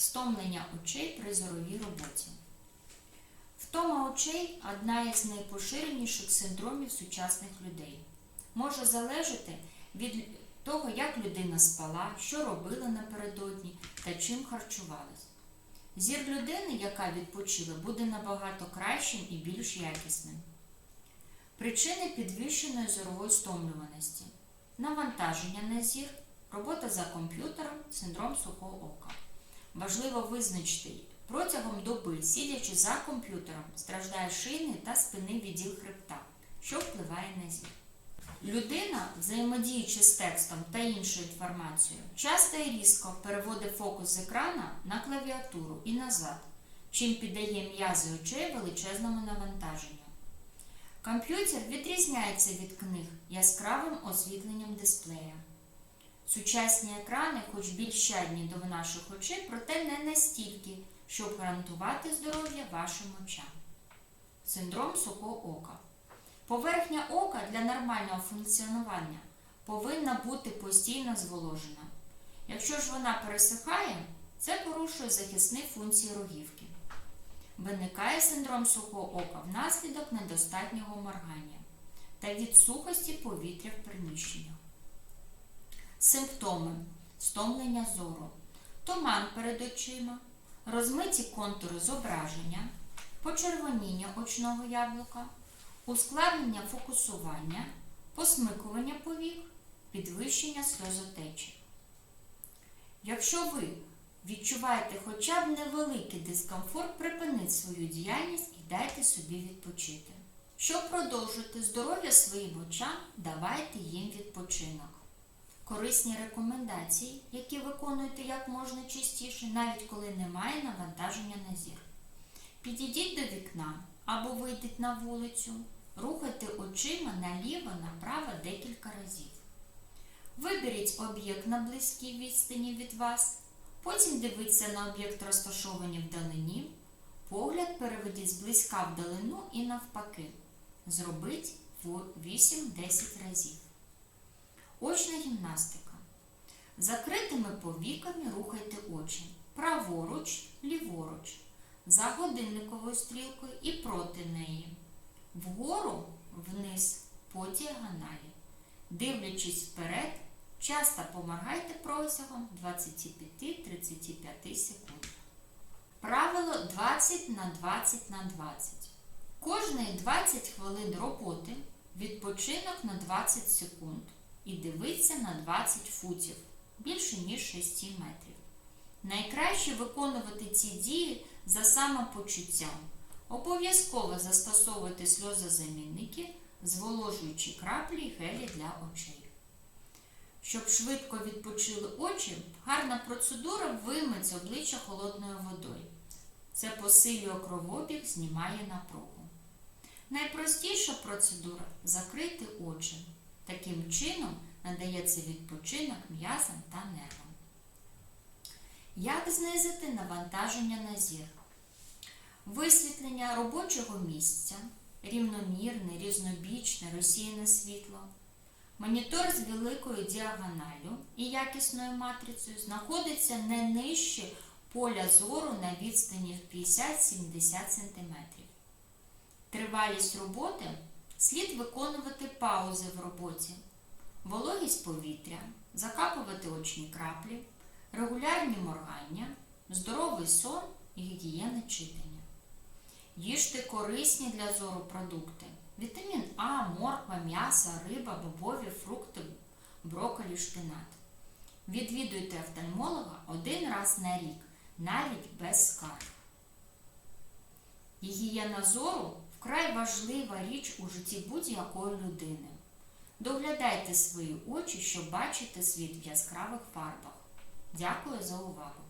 стомлення очей при зоровій роботі. Втома очей одна із найпоширеніших синдромів сучасних людей. Може залежати від того, як людина спала, що робила напередодні та чим харчувалась. Зір людини, яка відпочила, буде набагато кращим і більш якісним. Причини підвищеної зорової стомлюваності, навантаження на зір, робота за комп'ютером, синдром сухого ока. Важливо визначити, протягом доби, сидячи за комп'ютером, страждає шийний та спинний відділ хребта, що впливає на зір. Людина, взаємодіючи з текстом та іншою інформацією, часто і різко переводить фокус з екрана на клавіатуру і назад, чим піддає м'язи очей величезному навантаженню. Комп'ютер відрізняється від книг яскравим освітленням дисплея. Сучасні екрани, хоч більш щадні до наших очей, проте не настільки, щоб гарантувати здоров'я вашим очам. Синдром сухого ока. Поверхня ока для нормального функціонування повинна бути постійно зволожена. Якщо ж вона пересихає, це порушує захисні функції рогівки. Виникає синдром сухого ока внаслідок недостатнього моргання та від сухості повітря в приміщеннях. Симптоми стомлення зору, туман перед очима, розмиті контури зображення, почервоніння очного яблука, ускладнення фокусування, посмикування повік, підвищення сльозотечі. Якщо ви відчуваєте хоча б невеликий дискомфорт, припиніть свою діяльність і дайте собі відпочити. Щоб продовжити здоров'я своїм очам, давайте їм відпочинок. Корисні рекомендації, які виконуєте як можна частіше, навіть коли немає навантаження на зір. Підійдіть до вікна або вийдіть на вулицю, рухайте очима наліво направо декілька разів. Виберіть об'єкт на близькій відстані від вас, потім дивіться на об'єкт, розташований вдалині, погляд переведіть зблизька вдалину і навпаки. Зробіть 8-10 разів. Очна гімнастика. Закритими повіками рухайте очі праворуч, ліворуч, за годинниковою стрілкою і проти неї. Вгору, вниз, по діагоналі. Дивлячись вперед, часто помагайте протягом 25-35 секунд. Правило 20 на 20 на 20. Кожної 20 хвилин роботи відпочинок на 20 секунд і дивиться на 20 футів більше ніж 6 метрів. Найкраще виконувати ці дії за самопочуттям. Обов'язково застосовувати сльозозамінники, зволожуючи краплі й гелі для очей. Щоб швидко відпочили очі, гарна процедура вимить обличчя холодною водою. Це посилює кровообіг, знімає напругу. Найпростіша процедура закрити очі. Таким чином надається відпочинок м'язам та нервам. Як знизити навантаження на зір? Висвітлення робочого місця, рівномірне, різнобічне, розсіяне світло. Монітор з великою діагоналю і якісною матрицею знаходиться не нижче поля зору на відстані 50-70 см. Тривалість роботи слід виконувати паузи в роботі, вологість повітря, закапувати очні краплі, регулярні моргання, здоровий сон і гігієна читання. Їжте корисні для зору продукти. Вітамін А, морква, м'ясо, риба, бобові, фрукти, брокколі, шпинат. Відвідуйте офтальмолога один раз на рік, навіть без скарг. Гігієна зору вкрай важлива річ у житті будь-якої людини. Доглядайте свої очі, щоб бачити світ в яскравих фарбах. Дякую за увагу!